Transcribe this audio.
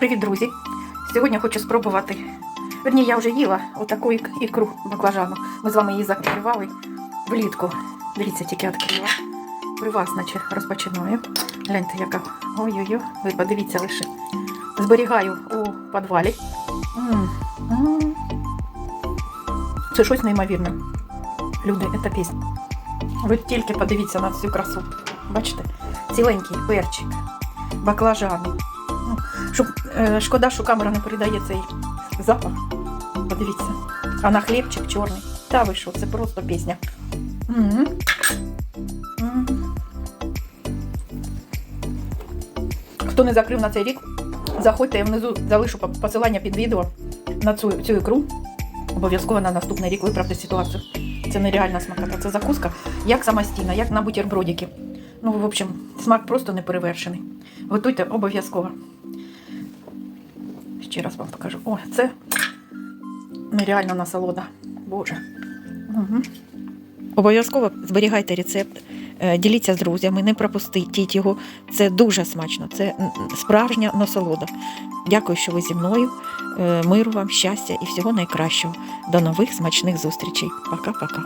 Привіт, друзі! Сьогодні хочу спробувати. Верні, я вже їла отаку ікру баклажану. Ми з вами її закривали влітку. Дивіться, тільки відкрила. При вас, наче розпочинаю. Гляньте, яка. Ой-ой-ой, ви подивіться лише. Зберігаю у підвалі. Це щось неймовірне. Люди, це пісня. Ви тільки подивіться на цю красу. Бачите? Ціленький перчик, баклажани. Щоб, е, шкода, що камера не передає цей запах. Подивіться. А на хлібчик чорний. Та ви що, це просто пісня. М. М. Хто не закрив на цей рік, заходьте, я внизу залишу посилання під відео на цю, цю ікру. Обов'язково на наступний рік виправте ситуацію. Це нереальна смакота. Це закуска, як самостійна, як на бутербродики. Ну, в общем, смак просто неперевершений. Готуйте обов'язково. Ще раз вам покажу. О, це нереальна насолода. Боже. Угу. Обов'язково зберігайте рецепт, е, діліться з друзями, не пропустіть його. Це дуже смачно, це справжня насолода. Дякую, що ви зі мною. Е, Миру вам, щастя і всього найкращого. До нових смачних зустрічей. Пока-пока.